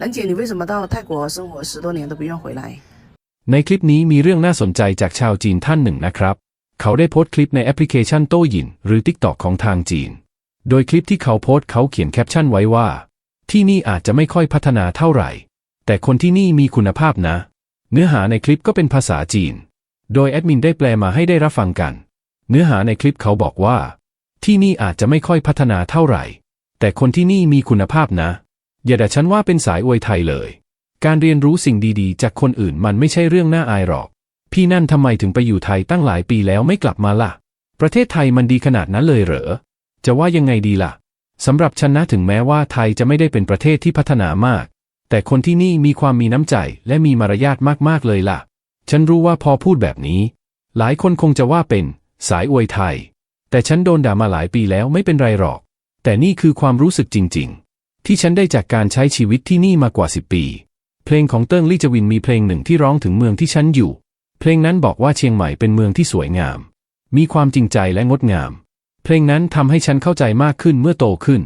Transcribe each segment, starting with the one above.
兰姐，你为什么到泰国生活十多年都不愿回来？ ในคลิปนี้มีเรื่องน่าสนใจจากชาวจีนท่านหนึ่งนะครับ เขาได้โพสต์คลิปในแอปพลิเคชันโต้หยินหรือ TikTok ของทางจีน โดยคลิปที่เขาโพสต์เขาเขียนแคปชั่นไว้ว่า ที่นี่อาจจะไม่ค่อยพัฒนาเท่าไหร่ แต่คนที่นี่มีคุณภาพนะ เนื้อหาในคลิปก็เป็นภาษาจีน โดยแอดมินได้แปลมาให้ได้รับฟังกัน เนื้อหาในคลิปเขาบอกว่า ที่นี่อาจจะไม่ค่อยพัฒนาเท่าไหร่ แต่คนที่นี่มีคุณภาพนะ อย่าด่าฉันว่าเป็นสายอวยไทยเลย การเรียนรู้สิ่งดีๆ จากคนอื่นมันไม่ใช่เรื่องน่าอายหรอก พี่นั่นทำไมถึงไปอยู่ไทยตั้งหลายปีแล้วไม่กลับมาล่ะ ประเทศไทยมันดีขนาดนั้นเลยเหรอ จะว่ายังไงดีล่ะสำหรับฉันนะถึงแม้ว่าไทยจะไม่ได้เป็นประเทศที่พัฒนามาก แต่คนที่นี่มีความมีน้ำใจและมีมารยาทมากๆเลยล่ะ ฉันรู้ว่าพอพูดแบบนี้ หลายคนคงจะว่าเป็น สายอวยไทย แต่ฉันโดนด่ามาหลายปีแล้วไม่เป็นไรหรอก แต่นี่คือความรู้สึกจริง ๆ ที่ฉันได้จากการใช้ชีวิตที่นี่มากว่าสิบปี เพลงของเติ้งลี่จวินมีเพลงหนึ่งที่ร้องถึงเมืองที่ฉันอยู่ เพลงนั้นบอกว่าเชียงใหม่เป็นเมืองที่สวยงาม มีความจริงใจและงดงาม เพลงนั้นทำให้ฉันเข้าใจมากขึ้นเมื่อโตขึ้น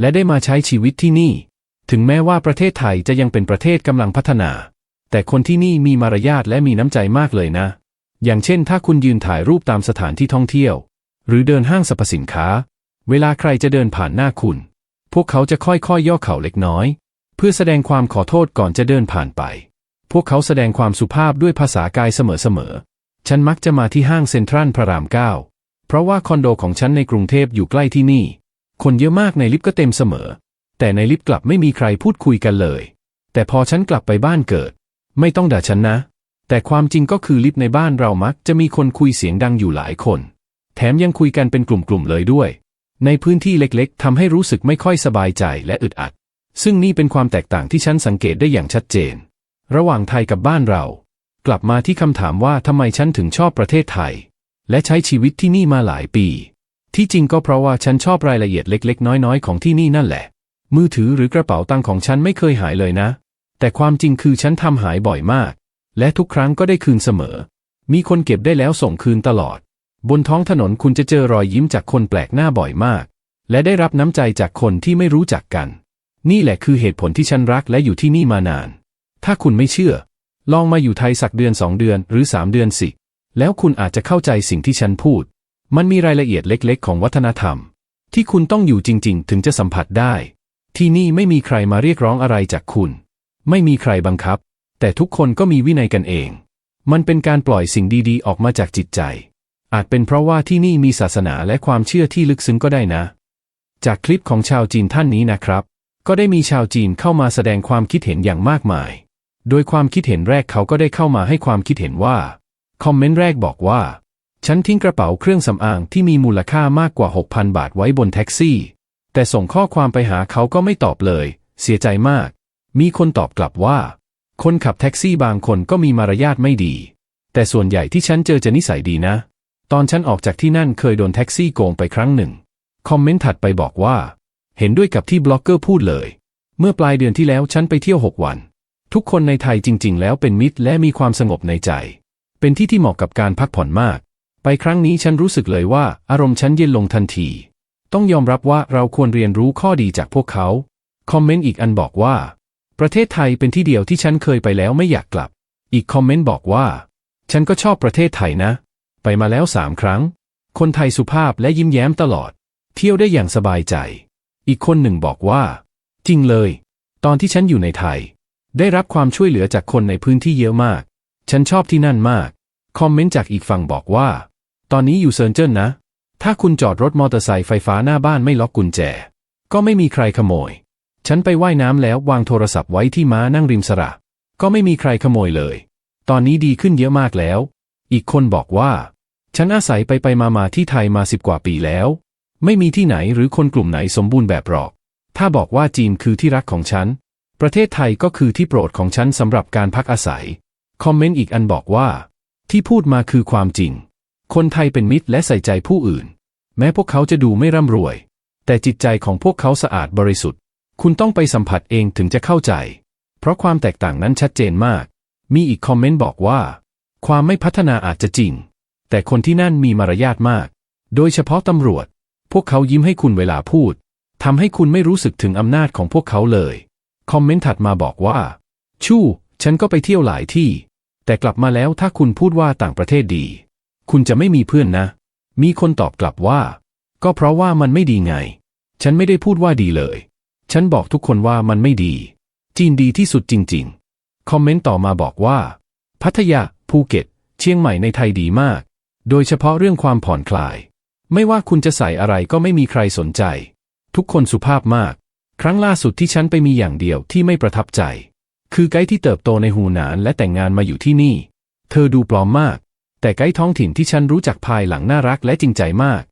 และได้มาใช้ชีวิตที่นี่ ถึงแม้ว่าประเทศไทยจะยังเป็นประเทศกำลังพัฒนา แต่คนที่นี่มีมารยาทและมีน้ำใจมากเลยนะ อย่างเช่น ถ้าคุณยืนถ่ายรูปตามสถานที่ท่องเที่ยว หรือเดินห้างสรรพสินค้า เวลาใครจะเดินผ่านหน้าคุณ วกเขาจะค่อยๆยย่อเข่าเล็กน้อย เพื่อแสดงความขอโทษก่อนจะเดินผ่านไป พวกเขาแสดงความสุภาพด้วยภาษากายเสมอๆ ฉันมักจะมาที่ห้างเซ็นทรัลพระรามเก้าเพราะว่าคอนโดของฉันในกรุงเทพอยู่ใกล้ที่นี่ คนเยอะมากในลิฟต์ก็เต็มเสมอ แต่ในลิฟต์กลับไม่มีใครพูดคุยกันเลย แต่พอฉันกลับไปบ้านเกิด ไม่ต้องด่าฉันนะ แต่ความจริงก็คือลิฟต์ในบ้านเรามักจะมีคนคุยเสียงดังอยู่หลายคน แถมยังคุยกันเป็นกลุ่มๆเลยด้วย ในพื้นที่เล็กๆทำให้รู้สึกไม่ค่อยสบายใจและอึดอัด ซึ่งนี่เป็นความแตกต่างที่ฉันสังเกตได้อย่างชัดเจน ระหว่างไทยกับบ้านเรา กลับมาที่คำถามว่าทำไมฉันถึงชอบประเทศไทย และใช้ชีวิตที่นี่มาหลายปี ที่จริงก็เพราะว่าฉันชอบรายละเอียดเล็ก ๆ น้อยๆ ของที่นี่นั่นแหละ มือถือหรือกระเป๋าตังค์ของฉันไม่เคยหายเลยนะ แต่ความจริงคือฉันทำหายบ่อยมาก และทุกครั้งก็ได้คืนเสมอ มีคนเก็บได้แล้วส่งคืนตลอด บนท้องถนนคุณจะเจอรอยยิ้มจากคนแปลกหน้าบ่อยมาก และได้รับน้ำใจจากคนที่ไม่รู้จักกัน นี่แหละคือเหตุผลที่ฉันรักและอยู่ที่นี่มานาน ถ้าคุณไม่เชื่อ ลองมาอยู่ไทยสักเดือนสองเดือนหรือสามเดือนสิ แล้วคุณอาจจะเข้าใจสิ่งที่ฉันพูด มันมีรายละเอียดเล็กๆ ของวัฒนธรรม ที่คุณต้องอยู่จริง ๆ ถึงจะสัมผัสได้ ที่นี่ไม่มีใครมาเรียกร้องอะไรจากคุณ ไม่มีใครบังคับ แต่ทุกคนก็มีวินัยกันเอง มันเป็นการปล่อยสิ่งดีๆ ออกมาจากจิตใจ อาจเป็นเพราะว่าที่นี่มีศาสนาและความเชื่อที่ลึกซึ้งก็ได้นะ จากคลิปของชาวจีนท่านนี้นะครับ ก็ได้มีชาวจีนเข้ามาแสดงความคิดเห็นอย่างมากมาย โดยความคิดเห็นแรกเขาก็ได้เข้ามาให้ความคิดเห็นว่า คอมเมนต์แรกบอกว่า ฉันทิ้งกระเป๋าเครื่องสำอางที่มีมูลค่ามากกว่า 6,000 บาทไว้บนแท็กซี่ แต่ส่งข้อความไปหาเขาก็ไม่ตอบเลย เสียใจมาก มีคนตอบกลับว่า คนขับแท็กซี่บางคนก็มีมารยาทไม่ดี แต่ส่วนใหญ่ที่ฉันเจอจะนิสัยดีนะ ตอนฉันออกจากที่นั่นเคยโดนแท็กซี่โกงไปครั้งหนึ่ง คอมเมนต์ถัดไปบอกว่า เห็นด้วยกับที่บล็อกเกอร์พูดเลย เมื่อปลายเดือนที่แล้วฉันไปเที่ยว 6 วัน ทุกคนในไทยจริง ๆ แล้วเป็นมิตรและมีความสงบในใจ เป็นที่ที่เหมาะกับการพักผ่อนมาก ไปครั้งนี้ฉันรู้สึกเลยว่าอารมณ์ฉันเย็นลงทันที ต้องยอมรับว่าเราควรเรียนรู้ข้อดีจากพวกเขา คอมเมนต์อีกอันบอกว่า ประเทศไทยเป็นที่เดียวที่ฉันเคยไปแล้วไม่อยากกลับ อีกคอมเมนต์บอกว่า ฉันก็ชอบประเทศไทยนะ ไปมาแล้วสามครั้ง คนไทยสุภาพและยิ้มแย้มตลอด เที่ยวได้อย่างสบายใจ อีกคนหนึ่งบอกว่า จริงเลย ตอนที่ฉันอยู่ในไทย ได้รับความช่วยเหลือจากคนในพื้นที่เยอะมาก ฉันชอบที่นั่นมาก คอมเมนต์จากอีกฝั่งบอกว่า ตอนนี้อยู่เซินเจิ้นนะ ถ้าคุณจอดรถมอเตอร์ไซค์ไฟฟ้าหน้าบ้านไม่ล็อกกุญแจ ก็ไม่มีใครขโมย ฉันไปไว่ายน้ำแล้ววางโทรศัพท์ไว้ที่ม้านั่งริมสระ ก็ไม่มีใครขโมยเลย ตอนนี้ดีขึ้นเยอะมากแล้ว อีกคนบอกว่า ฉันอาศัยไปไปมามาที่ไทยมาสิบกว่าปีแล้ว ไม่มีที่ไหนหรือคนกลุ่มไหนสมบูรณ์แบบหรอก ถ้าบอกว่าจีนคือที่รักของฉัน ประเทศไทยก็คือที่โปรดของฉันสำหรับการพักอาศัย คอมเมนต์อีกอันบอกว่า ที่พูดมาคือความจริง คนไทยเป็นมิตรและใส่ใจผู้อื่น แม้พวกเขาจะดูไม่ร่ำรวย แต่จิตใจของพวกเขาสะอาดบริสุทธิ์ คุณต้องไปสัมผัสเองถึงจะเข้าใจ เพราะความแตกต่างนั้นชัดเจนมาก มีอีกคอมเมนต์บอกว่า ความไม่พัฒนาอาจจะจริง แต่คนที่นั่นมีมารยาทมาก โดยเฉพาะตำรวจ พวกเขายิ้มให้คุณเวลาพูด ทำให้คุณไม่รู้สึกถึงอำนาจของพวกเขาเลย คอมเมนต์ถัดมาบอกว่า ชู่ ฉันก็ไปเที่ยวหลายที่ แต่กลับมาแล้วถ้าคุณพูดว่าต่างประเทศดี คุณจะไม่มีเพื่อนนะ มีคนตอบกลับว่า ก็เพราะว่ามันไม่ดีไง ฉันไม่ได้พูดว่าดีเลย ฉันบอกทุกคนว่ามันไม่ดี จีนดีที่สุดจริง ๆ คอมเมนต์ต่อมาบอกว่า พัทยาภูเก็ต เชียงใหม่ในไทยดีมาก โดยเฉพาะเรื่องความผ่อนคลาย ไม่ว่าคุณจะใส่อะไรก็ไม่มีใครสนใจ ทุกคนสุภาพมาก ครั้งล่าสุดที่ฉันไปมีอย่างเดียวที่ไม่ประทับใจ คือไกด์ที่เติบโตในฮูหนานและแต่งงานมาอยู่ที่นี่ เธอดูปลอมมาก แต่ไกด์ท้องถิ่นที่ฉันรู้จักภายหลังน่ารักและจริงใจมาก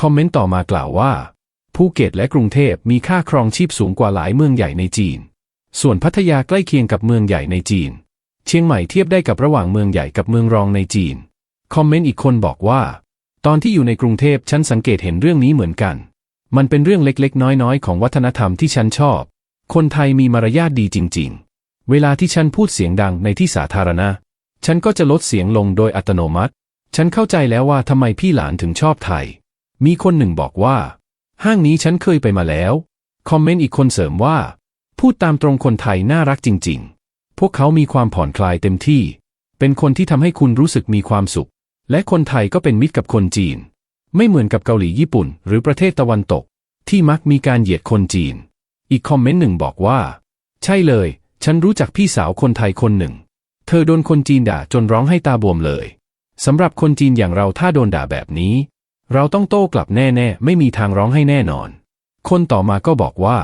คอมเมนต์ต่อมากล่าวว่า ภูเก็ตและกรุงเทพมีค่าครองชีพสูงกว่าหลายเมืองใหญ่ในจีน ส่วนพัทยาใกล้เคียงกับเมืองใหญ่ในจีน เชียงใหม่เทียบได้กับระหว่างเมืองใหญ่กับเมืองรองในจีน คอมเมนต์อีกคนบอกว่า ตอนที่อยู่ในกรุงเทพฉันสังเกตเห็นเรื่องนี้เหมือนกัน มันเป็นเรื่องเล็กๆ น้อยๆ ของวัฒนธรรมที่ฉันชอบ คนไทยมีมารยาทดีจริง ๆ เวลาที่ฉันพูดเสียงดังในที่สาธารณะ ฉันก็จะลดเสียงลงโดยอัตโนมัติ ฉันเข้าใจแล้วว่าทำไมพี่หลานถึงชอบไทย มีคนหนึ่งบอกว่า ห้างนี้ฉันเคยไปมาแล้ว คอมเมนต์อีกคนเสริมว่า พูดตามตรงคนไทยน่ารักจริง ๆ พวกเขามีความผ่อนคลายเต็มที่ เป็นคนที่ทำให้คุณรู้สึกมีความสุข และคนไทยก็เป็นมิตรกับคนจีน ไม่เหมือนกับเกาหลีญี่ปุ่น หรือประเทศตะวันตก ที่มักมีการเหยียดคนจีน อีกคอมเมนต์หนึ่งบอกว่า ใช่เลย ฉันรู้จักพี่สาวคนไทยคนหนึ่ง เธอโดนคนจีนด่าจนร้องให้ตาบวมเลยสำหรับคนจีนอย่างเราถ้าโดนด่าแบบนี้ เราต้องโต้กลับแน่ๆ ไม่มีทางร้องให้แน่นอน คนต่อมาก็บอกว่า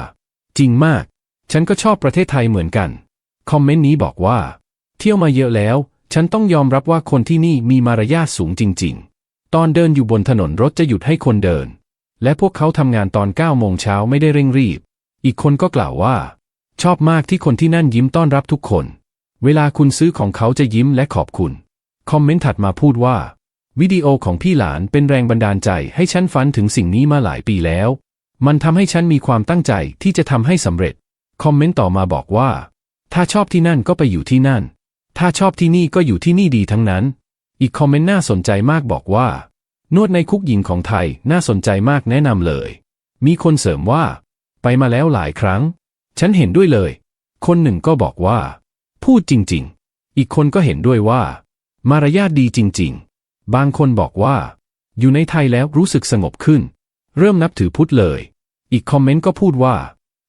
จริงมาก ฉันก็ชอบประเทศไทยเหมือนกัน คอมเมนต์นี้บอกว่า เที่ยวมาเยอะแล้ว ฉันต้องยอมรับว่าคนที่นี่มีมารยาทสูงจริง ๆ ตอนเดินอยู่บนถนนรถจะหยุดให้คนเดิน และพวกเขาทำงานตอน9โมงเช้าไม่ได้เร่งรีบ อีกคนก็กล่าวว่า ชอบมากที่คนที่นั่นยิ้มต้อนรับทุกคน เวลาคุณซื้อของเขาจะยิ้มและขอบคุณ คอมเมนต์ถัดมาพูดว่า วิดีโอของพี่หลานเป็นแรงบันดาลใจให้ฉันฝันถึงสิ่งนี้มาหลายปีแล้ว มันทำให้ฉันมีความตั้งใจที่จะทำให้สำเร็จ คอมเมนต์ต่อมาบอกว่า ถ้าชอบที่นั่นก็ไปอยู่ที่นั่น ถ้าชอบที่นี่ก็อยู่ที่นี่ดีทั้งนั้น อีกคอมเมนต์น่าสนใจมากบอกว่า นวดในคุกหญิงของไทยน่าสนใจมากแนะนำเลย มีคนเสริมว่า ไปมาแล้วหลายครั้ง ฉันเห็นด้วยเลย คนหนึ่งก็บอกว่า พูดจริง ๆ อีกคนก็เห็นด้วยว่า มารยาทดีจริง ๆ บางคนบอกว่า อยู่ในไทยแล้วรู้สึกสงบขึ้น เริ่มนับถือพุทธเลย อีกคอมเมนต์ก็พูดว่า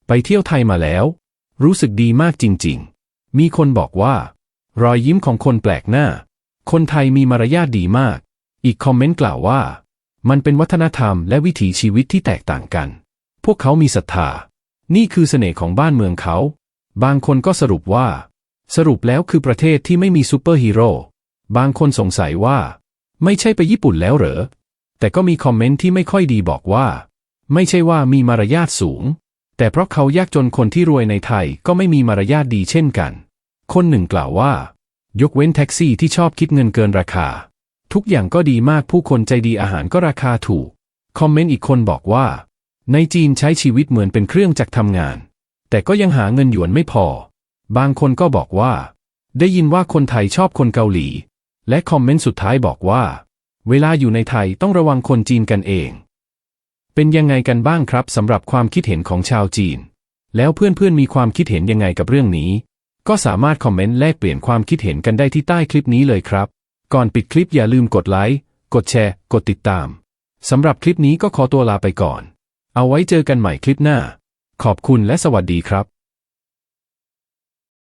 ไปเที่ยวไทยมาแล้ว รู้สึกดีมากจริง ๆ มีคนบอกว่า รอยยิ้มของคนแปลกหน้า คนไทยมีมารยาทดีมาก อีกคอมเมนต์กล่าวว่า มันเป็นวัฒนธรรมและวิถีชีวิตที่แตกต่างกัน พวกเขามีศรัทธา นี่คือเสน่ห์ของบ้านเมืองเขา บางคนก็สรุปว่า สรุปแล้วคือประเทศที่ไม่มีซูเปอร์ฮีโร่ บางคนสงสัยว่า ไม่ใช่ไปญี่ปุ่นแล้วเหรอ แต่ก็มีคอมเมนต์ที่ไม่ค่อยดีบอกว่า ไม่ใช่ว่ามีมารยาทสูง แต่เพราะเขายากจนคนที่รวยในไทยก็ไม่มีมารยาทดีเช่นกัน คนหนึ่งกล่าวว่า ยกเว้นแท็กซี่ที่ชอบคิดเงินเกินราคา ทุกอย่างก็ดีมากผู้คนใจดีอาหารก็ราคาถูก คอมเมนต์อีกคนบอกว่า ในจีนใช้ชีวิตเหมือนเป็นเครื่องจักรทำงาน แต่ก็ยังหาเงินหยวนไม่พอ บางคนก็บอกว่า ได้ยินว่าคนไทยชอบคนเกาหลี และคอมเมนต์สุดท้ายบอกว่า เวลาอยู่ในไทยต้องระวังคนจีนกันเอง เป็นยังไงกันบ้างครับสำหรับความคิดเห็นของชาวจีน แล้วเพื่อนๆมีความคิดเห็นยังไงกับเรื่องนี้ ก็สามารถคอมเมนต์แลกเปลี่ยนความคิดเห็นกันได้ที่ใต้คลิปนี้เลยครับ ก่อนปิดคลิปอย่าลืมกดไลค์ กดแชร์ กดติดตาม สำหรับคลิปนี้ก็ขอตัวลาไปก่อน เอาไว้เจอกันใหม่คลิปหน้า ขอบคุณและสวัสดีครับ